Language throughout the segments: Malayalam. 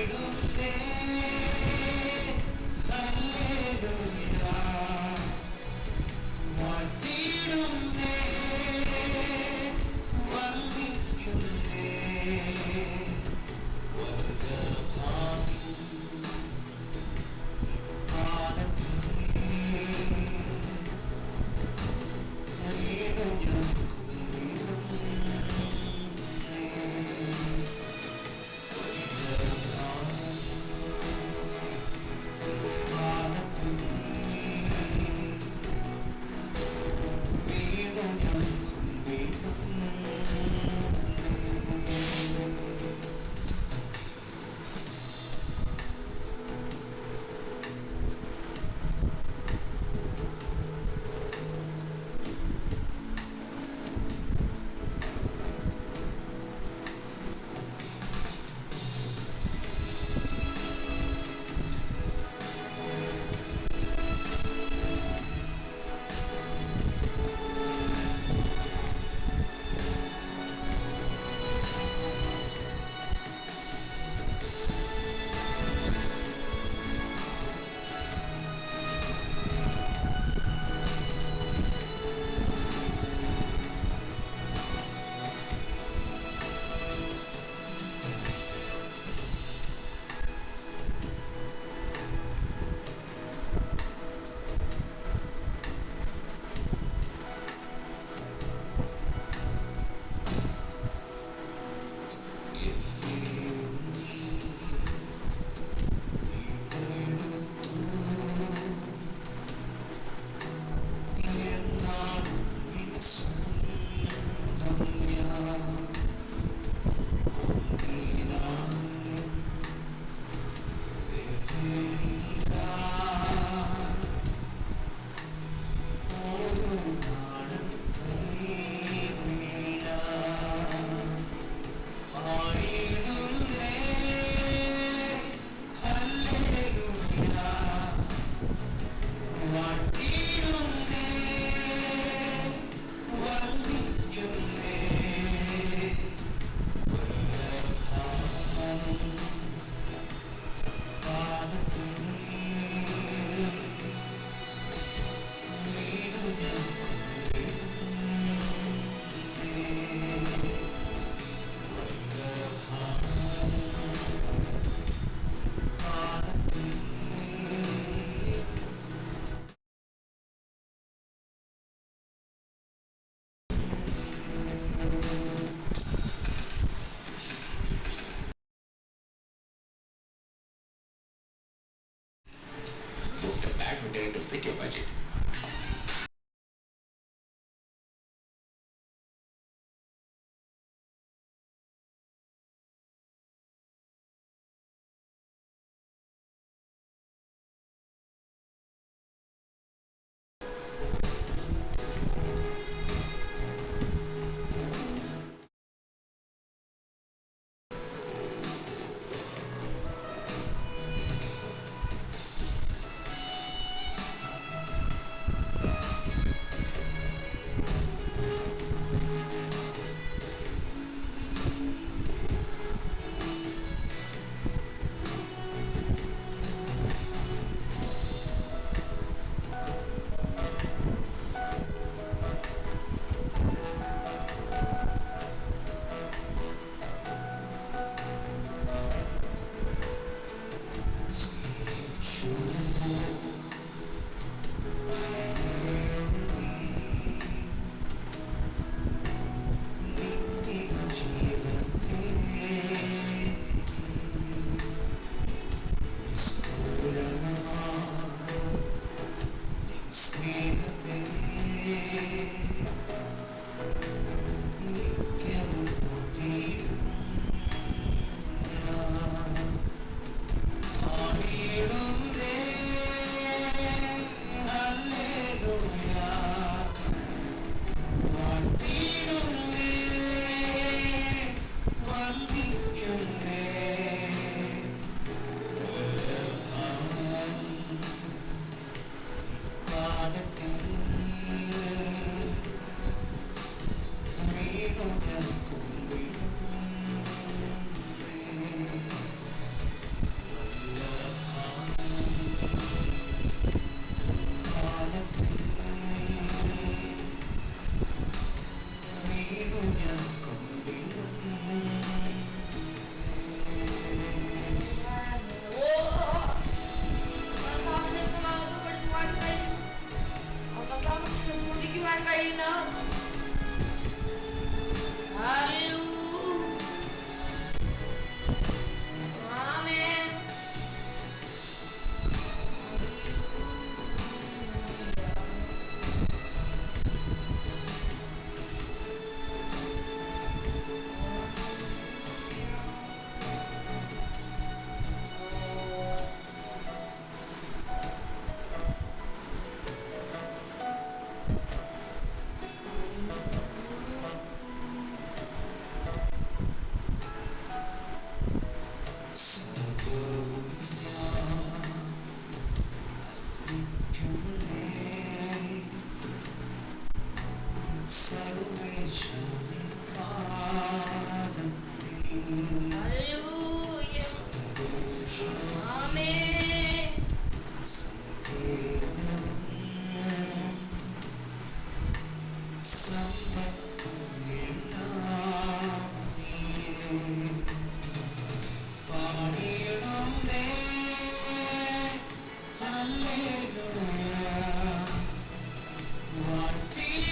외롭게 달려요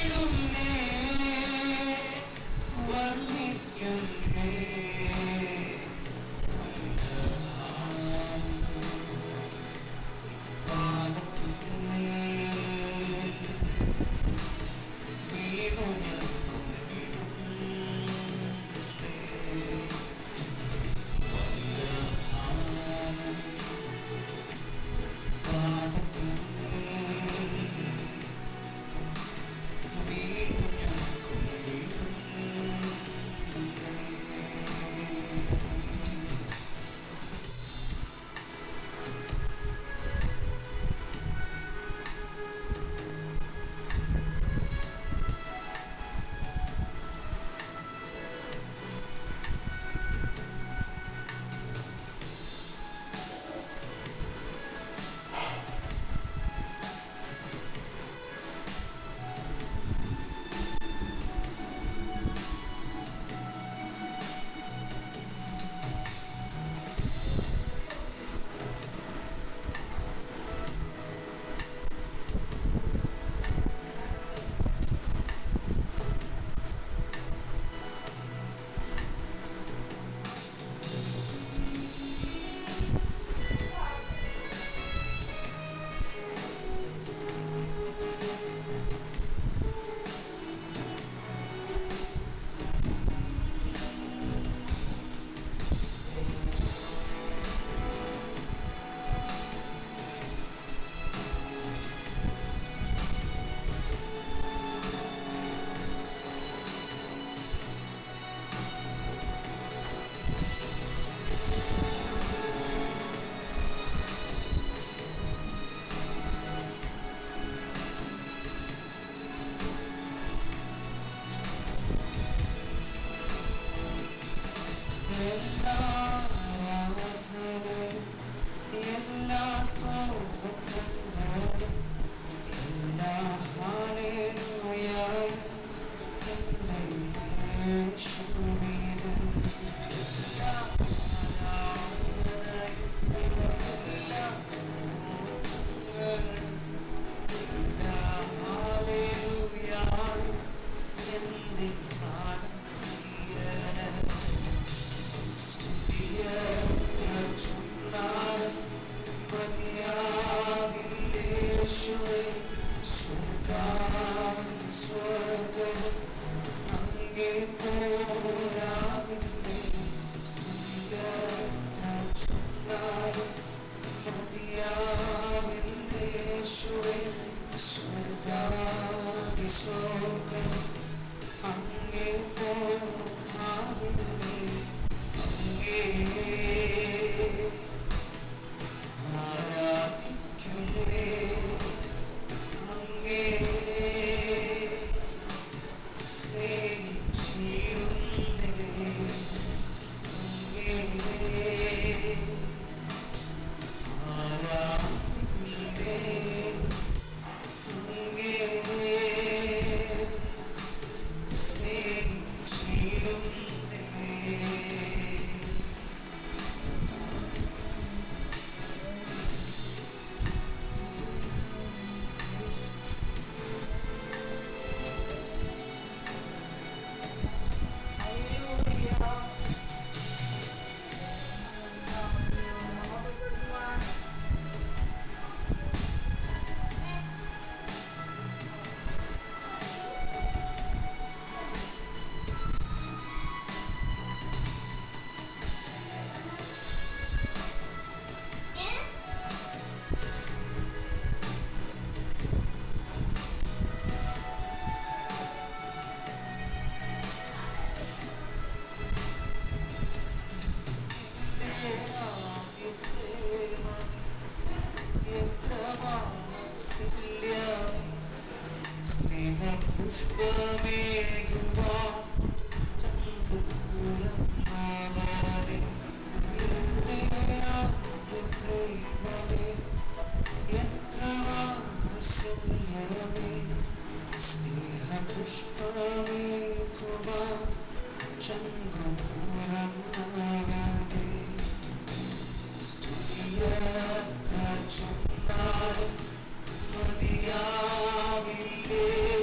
Illuminate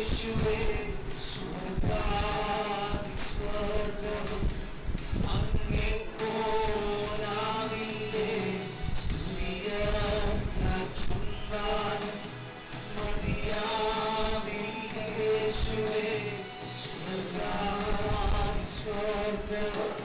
യേശുവേ സ്വർഗാതി സ്വർഗവും അങ്ങേ പോലാവില്ലേ സ്തുതിയത്ര ചുണ്ടാനും മതിയാവില്ലേ യേശുവേ സ്വർഗാതി സ്വർഗവും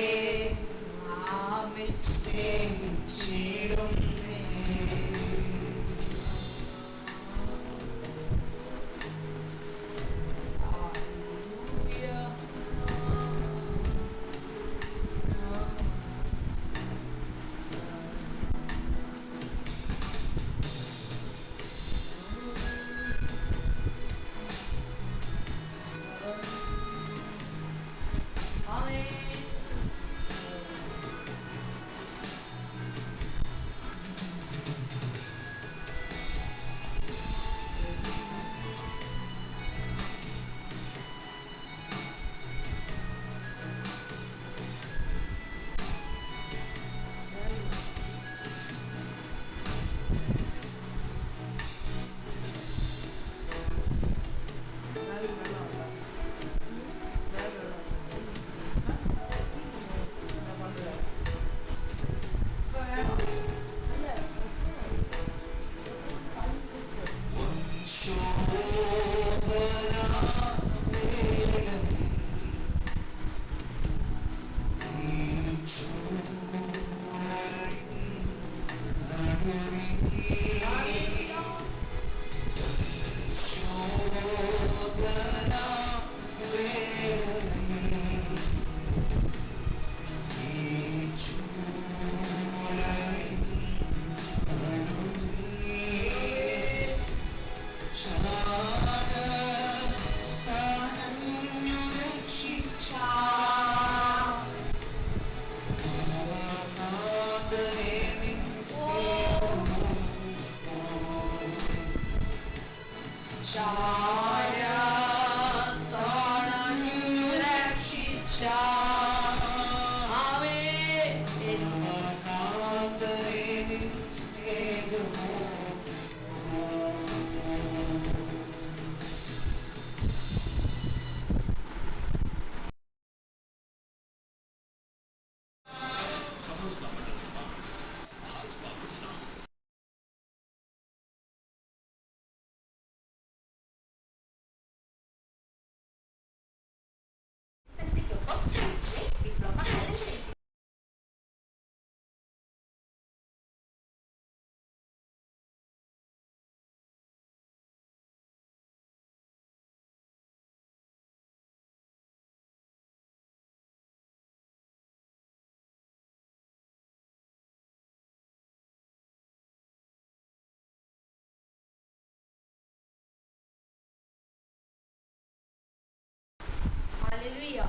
ഹല്ലേലൂയ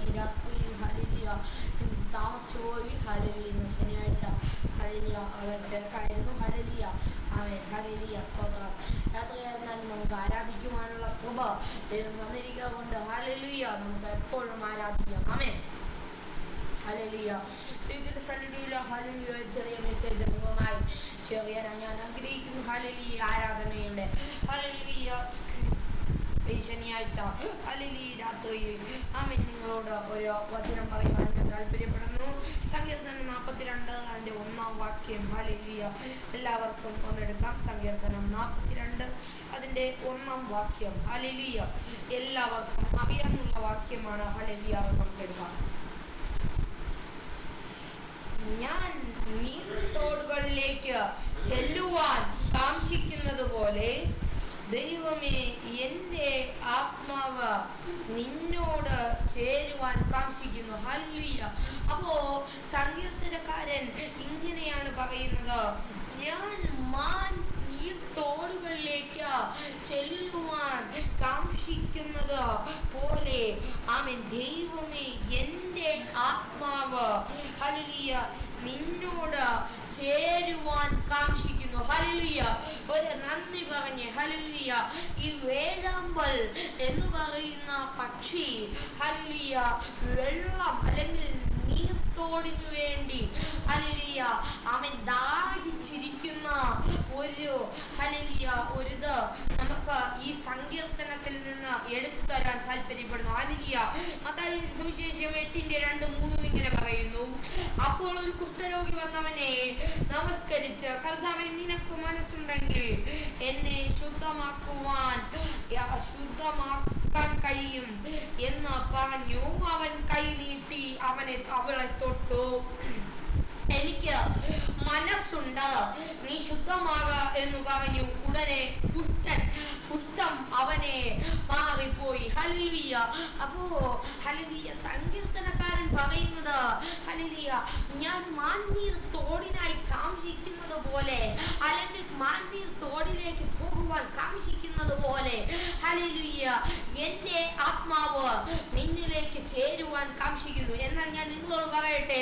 ഈ രാത്രിയിൽ ഹല്ലേലൂയ ഇന്ന് താമസിച്ചു പോയി ഹല്ലേലൂയ ഇന്ന് ശനിയാഴ്ച ഹല്ലേലൂയ അവിടെ തിരക്കായിരുന്നു രാത്രിയായിരുന്നാലും നമുക്ക് ആരാധിക്കുവാനുള്ള കൃപ ദൈവം തന്നിരിക്കുക കൊണ്ട് ഹല്ലേലൂയ നമുക്ക് എപ്പോഴും ആരാധിക്കാം. ആമേ ഹല്ലേലൂയ ദൈവത്തിന്റെ സന്നിധിയിലോ ചെറിയ മെസ്സേജ് നിങ്ങളുമായി ഷെയർ ഞാൻ ആഗ്രഹിക്കുന്നു. ആരാധനയുടെ. ഈ ശനിയാഴ്ച അല്ലെങ്കിൽ ഈ രാത്രിയിൽ ആമേൻ നിങ്ങളോട് ഒരു വചനം പറയുവാൻ ഞാൻ താല്പര്യപ്പെടുന്നു. സങ്കീർത്തനം നാൽപ്പത്തിരണ്ട് അതിന്റെ ഒന്നാം വാക്യം. ഹലിയ എല്ലാവർക്കും ഒന്നെടുക്കാം. സങ്കീർത്തനം നാൽപ്പത്തിരണ്ട് അതിന്റെ ഒന്നാം വാക്യം. ഹലിയ എല്ലാവർക്കും അറിയാനുള്ള വാക്യമാണ് ഹലിയ നമുക്ക് എടുക്കാം ഞാൻ നീർത്തോടുകളിലേക്ക് ചെല്ലുവാൻ കാക്ഷിക്കുന്നത് പോലെ ദൈവമേ എന്റെ ആത്മാവ് നിന്നോട് ചേരുവാൻ കാക്ഷിക്കുന്നു. ഹല്ലേലൂയ. അപ്പോ സങ്കീർത്തനക്കാരൻ ഇങ്ങനെയാണ് പറയുന്നത്. ഞാൻ മാൻ തോടുകളിലേക്ക് ചെല്ലുവാൻ കാക്ഷിക്കുന്നത് പോലെ ആമൻ. ദൈവമേ എന്റെ ആത്മാവ് ഹല്ലേലൂയ നിന്നോട് ചേരുവാൻ കാക്ഷിക്കുന്നു. ഹല്ലേലൂയ. ഒരു നന്ദി പറഞ്ഞ് ഹല്ലേലൂയ. ഈ വേഴാമ്പൽ എന്ന് പറയുന്ന പക്ഷി ഹലിയ വെള്ളം അല്ലെങ്കിൽ നീർത്തോടിനു വേണ്ടി. ഹലിയ അവൻ ദാഹിച്ചിരിക്കുന്ന ഒരു ഹലിയ ഒരിത് നമുക്ക് ഈ സങ്കീർത്തനത്തിൽ നിന്ന് എടുത്തു തരാൻ താല്പര്യപ്പെടുന്നു. ഹലിയ സുവിശേഷം എട്ടിന്റെ രണ്ട് മൂന്നും ഇങ്ങനെ പറയുന്നു. അപ്പോൾ ഒരു കുഷ്ഠരോഗി വന്നവനെ നമസ്കരിച്ച് കർത്താവെ നിനക്ക് മനസ്സുണ്ടെങ്കിൽ എന്നെ ശുദ്ധമാക്കുവാൻ ശുദ്ധമാ പറഞ്ഞു അവൻ കൈ നീട്ടി അവനെ അവളെ തൊട്ടു. എനിക്ക് മനസ്സുണ്ട്. നീ ശുദ്ധമാക എന്ന് പറഞ്ഞു. ഉടനെ കുഷ്ഠൻ കുഷ്ഠം അവനെ മാറിപ്പോയി. ഹലിയ അപ്പോ ഹലിയ സങ്കീർത്തനക്കാരൻ പറയുന്നത് ഹലിയ ഞാൻ മാന്നീർ തോടിനായി കാംക്ഷിക്കുന്നത് പോലെ അല്ലെങ്കിൽ മാന്നീർ തോടിലേക്ക് പോകുവാൻ കാംക്ഷിക്കുന്നത് പോലെ ഹല്ലിയ എന്റെ ആത്മാവ് നിന്നിലേക്ക് ചേരുവാൻ കാംക്ഷിക്കുന്നു എന്നാൽ ഞാൻ നിങ്ങളോട് പറയട്ടെ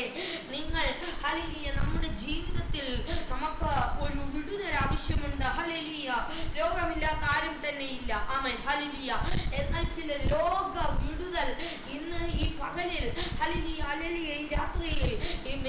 നിങ്ങൾ ഹല്ലേലൂയ നമ്മുടെ ജീവിതത്തിൽ നമുക്ക് ഒരു വിടുതൽ ആവശ്യമുണ്ട്. ഹല്ലേലൂയ രോഗമില്ലാത്ത ആരും തന്നെ ഇല്ല. ആമൻ. ഹല്ലേലൂയ എന്നാൽ ചില രോഗ വിടുതൽ ഇന്ന് ഈ പകലിൽ ഹല്ലേലൂയ ഹല്ലേലൂയ ഈ രാത്രിയിൽ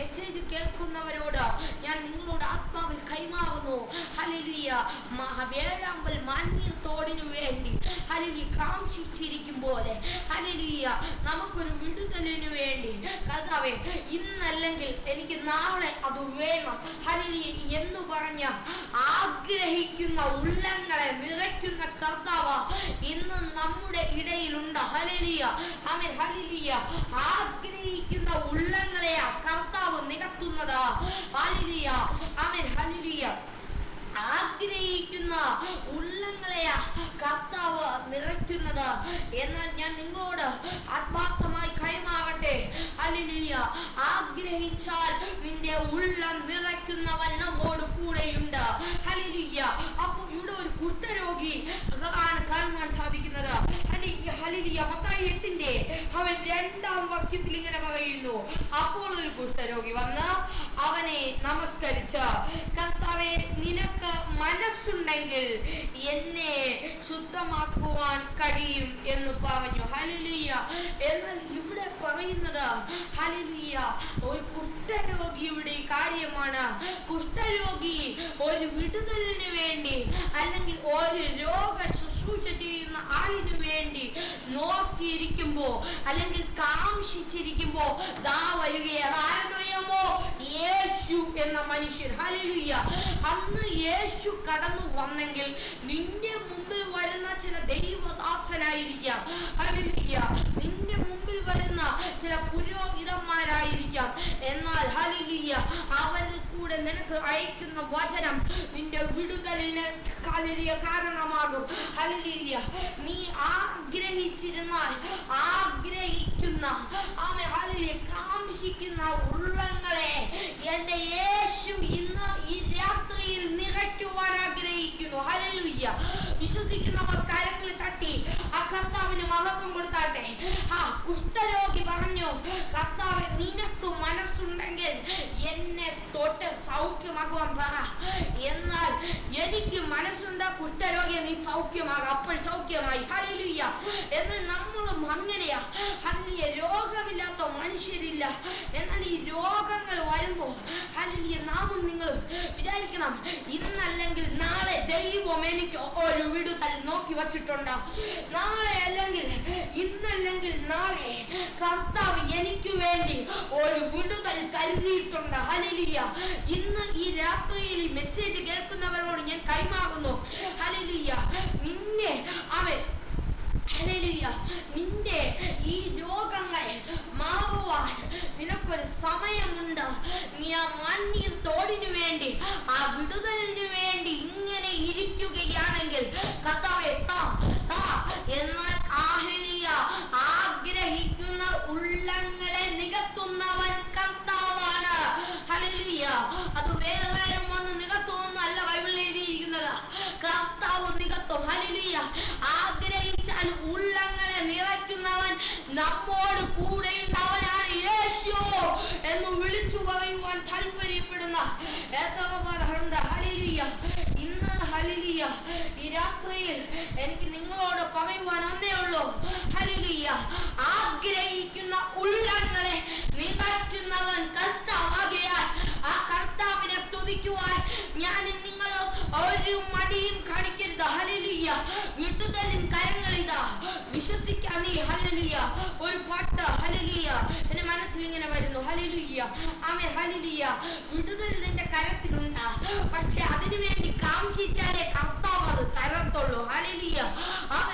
മെസ്സേജ് കേൾക്കുന്നവരോട് ഞാൻ നിങ്ങളോട് ആത്മാവിൽ കൈമാറുന്നു. ഹല്ലേലൂയ. മ- വേഴാമ്പൽ മാന്യർ തോടിനു വേണ്ടി ഹല്ലേലൂയ കാംക്ഷിച്ചിരിക്കും പോലെ ഹല്ലേലൂയ. നമുക്കൊരു വിടുതലിനു വേണ്ടി. കർത്താവേ ഇന്നല്ലെങ്കിൽ എനിക്ക് നാളെ അത് വേണം. ഹല്ലേലൂയ. എന്ന് പറഞ്ഞ ആഗ്രഹിക്കുന്ന ഉള്ളങ്ങളെ നിറയ്ക്കുന്ന കർത്താവ് ഇന്ന് നമ്മുടെ ഇടയിലുണ്ട്. ഹല്ലേലൂയ. അവൻ ഹല്ലേലൂയ. ആഗ്രഹിക്കുന്ന ഉള്ളങ്ങളെ കർത്താവ് നികത്തുന്നത്. ആമേൻ. ഹല്ലേലൂയ. ആഗ്രഹിക്കുന്ന ഉള്ളങ്ങളെയാ കർത്താവ് നിറയ്ക്കുന്നത്. എന്നാൽ ഞാൻ നിങ്ങളോട് ആത്മാർത്ഥമായി കൈമാറട്ടെ. ഹല്ലേലൂയ. ആഗ്രഹിച്ചാൽ നിന്റെ ഉള്ളം നിറയ്ക്കുന്നവൻ നമ്മോട് കൂടെയുണ്ട്. ഹല്ലേലൂയ. അപ്പൊ ഇവിടെ ഒരു കുഷ്ഠരോഗി ആണ് കാണുവാൻ സാധിക്കുന്നത്. ഹല്ലേലൂയ. പത്തായി എട്ടിന്റെ അവൻ രണ്ടാം വാക്യത്തിൽ ഇങ്ങനെ പറയുന്നു അപ്പോൾ ഒരു കുഷ്ഠരോഗി വന്ന് അവനെ നമസ്കരിച്ച് കർത്താവെ നിനക്ക് മനസ്സുണ്ടെങ്കിൽ എന്നെ ശുദ്ധമാക്കുവാൻ കഴിയും എന്ന് പറഞ്ഞു. ഹലിയ എന്നാൽ ഇവിടെ പറയുന്നത് ഹലിയ ഒരു കുഷ്ഠരോഗിയുടെ കാര്യമാണ്. കുഷ്ഠരോഗി ഒരു വിടുതലിന് വേണ്ടി അല്ലെങ്കിൽ ഒരു രോഗ ശുശ്രൂഷ ചെയ്യുന്ന ആളിനു വേണ്ടി നോക്കിയിരിക്കുമ്പോ അല്ലെങ്കിൽ കാംക്ഷിച്ചിരിക്കുമ്പോ ദാ വരികയാണ്. ആരെന്നറിയാമോ യേശു എന്ന മനുഷ്യൻ. ഹലിയ അന്ന് യേശു കടന്നു വന്നെങ്കിൽ നിന്റെ മുമ്പിൽ വരുന്ന ചില ദൈവദാസനായിരിക്കാം. ഹലിയ നിന്റെ മുമ്പിൽ വരുന്ന ചില പുരോഹിതന്മാരായിരിക്കാം. എന്നാൽ ഹല്ലേലൂയ അവരിൽ കൂടെ നിനക്ക് അയക്കുന്ന വചനം നിന്റെ വിടുതലിന് ഹല്ലേലൂയ കാരണമാകും. ഹല്ലേലൂയ നീ ആഗ്രഹിച്ചിരുന്നാൽ ആഗ്രഹിക്കുന്ന ആമേ ഹല്ലേലൂയ കാംക്ഷിക്കുന്ന ഉള്ളങ്ങളെ എന്റെ യേശു ഇന്ന് ഈ രാത്രിയിൽ നിറയ്ക്കുവാൻ ആഗ്രഹിക്കുന്നു. ഹല്ലേലൂയ വിശ്വസിക്കുന്നവർ കരങ്ങൾ തട്ടി ആ കർത്താവിന് മഹത്വം കൊടുത്താട്ടെ. ആ കുഷ്ഠരോഗി പറഞ്ഞു കർത്താവ് നിനക്ക് മനസ്സുണ്ടെങ്കിൽ എന്നെ തൊട്ട് സൗഖ്യമാക്കുവാൻ പറ. എന്നാൽ എനിക്ക് മനസ്സുണ്ട് കുഷ്ഠരോഗിയെ നീ സൗഖ്യമാകും. അപ്പോൾ സൗഖ്യമായി. ഹല്ലേലൂയ. എന്ന് നമ്മളും അങ്ങനെയാ. അങ്ങനെ രോഗമില്ലാത്ത മനുഷ്യരില്ല. എന്നാൽ ഈ രോഗങ്ങൾ വരുമ്പോ ഹല്ലേലൂയ നാമം നിങ്ങളും വിചാരിക്കണം ഇന്നല്ലെങ്കിൽ നാളെ ദൈവം എനിക്ക് ഒരു വിടുതൽ നോക്കി വച്ചിട്ടുണ്ട് നാളെ അല്ലെങ്കിൽ ഇന്നല്ലെങ്കിൽ നാളെ കർത്താവ് എനിക്ക് വേണ്ടി ഒരു വിടുതൽ കരുതിയിട്ടുണ്ട്. ഹലിലിയ ഇന്ന് ഈ രാത്രിയിൽ മെസ്സേജ് കേൾക്കുന്നവരോട് ഞാൻ കൈമാറുന്നു. ഹലിലിയ നിന്നെ അവൻ നിന്റെ ഈ രോഗങ്ങൾ മാറുവാൻ നിനക്കൊരു സമയമുണ്ട്. നീ ആ മണ്ണീർ തോടിനു വേണ്ടി ആ വിടുതലിനു വേണ്ടി ഇങ്ങനെ ഇരിക്കുകയാണെങ്കിൽ കർത്താവേ താ എന്നാൽ ആഹലിയ ആഗ്രഹിക്കുന്ന ഉള്ളങ്ങളെ നികത്തുന്നവൻ കർത്താവാണ്. ഹല്ലേലൂയ. അത് വേറെ ആരും വന്ന് നികത്തുമെന്നല്ല ബൈബിളിൽ എഴുതിയിരിക്കുന്നത് പറയുവാൻ താല്പര്യപ്പെടുന്ന എത്രയോ പേരുണ്ട് ഹല്ലേലൂയ ഇന്ന് ഹല്ലേലൂയ ഈ രാത്രിയിൽ എനിക്ക് നിങ്ങളോട് പറയുവാൻ ഒന്നേ ഉള്ളൂ ഹല്ലേലൂയ ആഗ്രഹിക്കുന്ന ഉള്ളങ്ങളെ നികറ്റുന്നവൻ കർത്താവാകയാൽ ആ കർത്താവിനെ സ്തുതിക്കുവാൻ ഞാൻ നിങ്ങൾ ഒരു മടിയും കാണിക്കരുത് വിടുതലിൻ കരങ്ങളിതാ വിശ്വസിക്കാൻ നീ. ഹല്ലേലൂയ ഒരു പാട്ട്. ഹല്ലേലൂയ എന്റെ മനസ്സിൽ ഇങ്ങനെ വരുന്നു. ഹല്ലേലൂയ ആമേ ഹല്ലേലൂയ വിടുതൽ നിന്റെ കരത്തിലുണ്ട്. പക്ഷെ അതിനു വേണ്ടി കാംക്ഷിച്ചാലേ കർത്താവ് അത് തരത്തുള്ളൂ. ഹല്ലേലൂയ ആമേ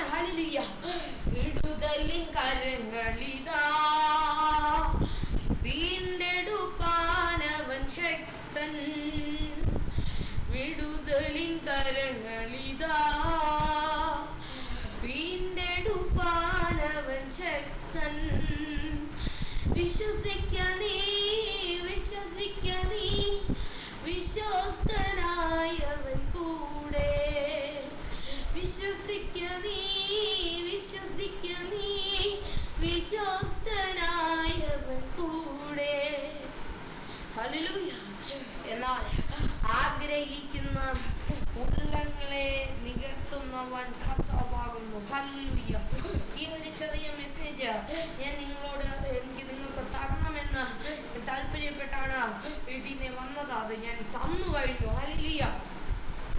ഈ ഒരു ചെറിയ മെസ്സേജ് ഞാൻ നിങ്ങളോട് എനിക്ക് നിങ്ങൾക്ക് തരണമെന്ന് താല്പര്യപ്പെട്ടാണ് വീട്ടിൽ വന്നത്. അത് ഞാൻ തന്നു കഴിഞ്ഞു. ഹല്ലേലൂയ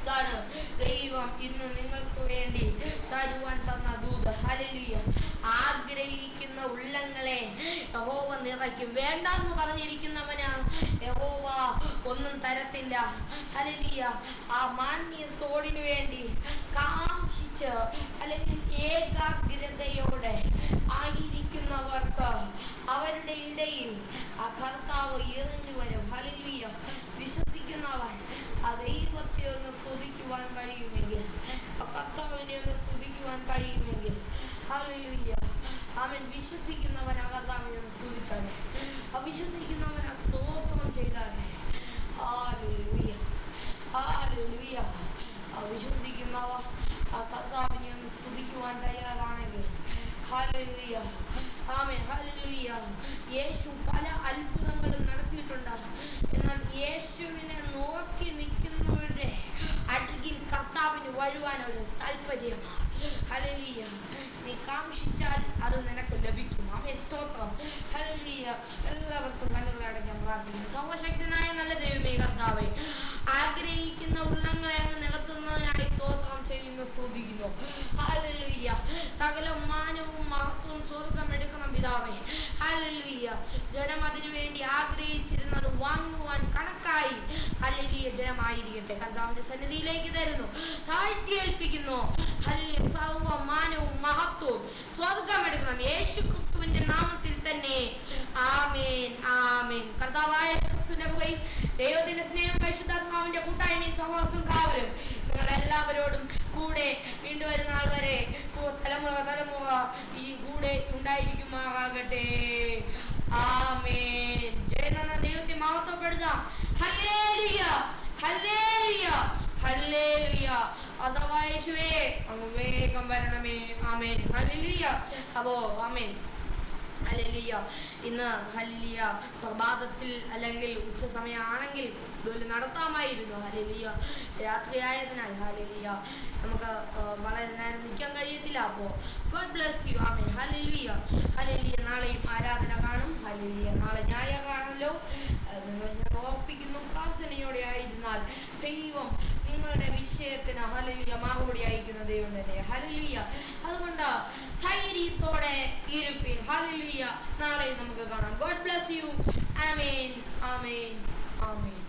ഇതാണ് ദൈവം ഇന്ന് നിങ്ങൾക്ക് വേണ്ടി തരുവാൻ തന്ന ദൂത്. ഹലിയ ആഗ്രഹിക്കുന്ന ഉള്ളങ്ങളെ യഹോവ നിറയ്ക്കും. വേണ്ടെന്ന് പറഞ്ഞിരിക്കുന്നവന്. യഹോവ ഒന്നും തരത്തില്ല. ഹല്ലേലൂയ. ആ മാന്യ തോടിന് വേണ്ടി കാക്ഷിച്ച് അല്ലെങ്കിൽ ഏകാഗ്രതയോടെ ആയിരിക്കുന്നവർക്ക് അവരുടെ ഇടയിൽ ആ കർത്താവ് ഇറങ്ങി വരും. ഹലിയ വിശ്വസിക്കുന്നവൻ ആ ദൈവത്തെ ഒന്ന് സ്തുതിക്കുവാൻ കഴിയുമെങ്കിൽ ആ കർത്താവിനെ ഒന്ന് സ്തുതിക്കുവാൻ കഴിയുമെങ്കിൽ ഹല്ലേലൂയ. അവൻ വിശ്വസിക്കുന്നവൻ ഒന്ന് സ്തുതിച്ചാലേ അവിശ്വസിക്കുന്നവൻ സ്തോത്രം അവിശ്വസിക്കുന്നവ ആ കർത്താവിനെ ഒന്ന് സ്തുതിക്കുവാൻ തയ്യാറാണെങ്കിൽ ഹല്ലേലൂയ ആമേൻ ഹല്ലേലൂയ. യേശു പല അത്ഭുതങ്ങളും നടത്തിയിട്ടുണ്ട്. എന്നാൽ യേശുവിനെ നോക്കി നിൽക്കുന്നവരുടെ അരികിൽ കർത്താവിന് വരുവാൻ ഒരു താല്പര്യമാണ് ഹല്ലേലൂയ. നീ കാംക്ഷിച്ചാൽ അത് നിനക്ക് ലഭിക്കും. അവൻ സ്തോത്രം. എല്ലാവർക്കും കണ്ണുകളടയ്ക്കാൻ പ്രാർത്ഥിക്കും സർവശക്തനായ നല്ല ദൈവമേ കർത്താവേ ആഗ്രഹിക്കുന്ന ഉള്ളങ്ങളെ അങ്ങ് നികത്തുന്നതിനായി സ്തോത്രം ചെയ്യുന്നു സ്തുതിക്കുന്നു. ഹല്ലേലൂയ. സകല മാനവും മഹത്വവും സ്വർഗം എടുക്കണം പിതാവേ. ഹല്ലേലൂയ. ജനം അതിനു വേണ്ടി ആഗ്രഹിച്ചിരുന്നത് വാങ്ങുവാൻ കണക്കായി. ഹല്ലേലൂയ. ജനമായിരിക്കട്ടെ കർത്താവിന്റെ സന്നിധിയിലേക്ക് തരുന്നു. താഴ്ത്തി ഏൽപ്പിക്കുന്നു. ഹല്ലേലൂയ. സർവ മാനവും മഹത്വവും സ്വർഗം എടുക്കണം. യേശു ക്രിസ്തുവിന്റെ നാമത്തിൽ തന്നെ ആമേൻ ആമേൻ. കർത്താവായ ക്രിസ്തുവിന്റെ കൃപയും ദൈവത്തിന്റെ സ്നേഹം പരിശുദ്ധാത്മാവിന്റെ കൂട്ടായ്മയും സഹവാസവും കാവലും നിങ്ങൾ എല്ലാവരോടും കൂടെ വീണ്ടും നാൾ വരെ തലമുറ തലമുറ ഈ കൂടെ ഉണ്ടായിരിക്കുമാറാകട്ടെ. ആമേൻ. ജയനന്ദ ദൈവത്തെ മഹത്വപ്പെടുത്താം. ഹല്ലേലൂയ ഹല്ലേലൂയ. അഥവാ യേശുവേ അങ്ങ് വേഗം വരണമേ. ആമേൻ. ഹല്ലേലൂയ. അപ്പോ ആമേൻ. ഹല്ലേലൂയ. ഇന്ന് ഹല്ലേലൂയ. പ്രഭാതത്തിൽ അല്ലെങ്കിൽ ഉച്ച സമയമാണെങ്കിൽ ജോലി നടത്താമായിരുന്നു. ഹല്ലേലൂയ. രാത്രിയായതിനാൽ ഹല്ലേലൂയ. നമുക്ക് വളരെ നേരം നിൽക്കാൻ കഴിയത്തില്ല. അപ്പോ ഗോഡ് ബ്ലസ് യു ആമേൻ. ഹല്ലേലൂയ. ഹല്ലേലൂയ. നാളെയും ആരാധന കാണും. ഹല്ലേലൂയ. നാളെ ഞായർ കാണല്ലോ ഞാൻ ഓർപ്പിക്കുന്നു. ആയിരുന്നാൽ ദൈവം നിങ്ങളുടെ വിഷയത്തിന് ഹല്ലേലൂയ മറുപടി അയക്കുന്ന ദൈവം തന്നെ. ഹല്ലേലൂയ. അതുകൊണ്ട് ധൈര്യത്തോടെ ഇരുപ്പിൻ. ഹല്ലേലൂയ. നാളെ നമുക്ക് കാണാം. ഗോഡ് ബ്ലസ് യു ആമേൻ ആമേൻ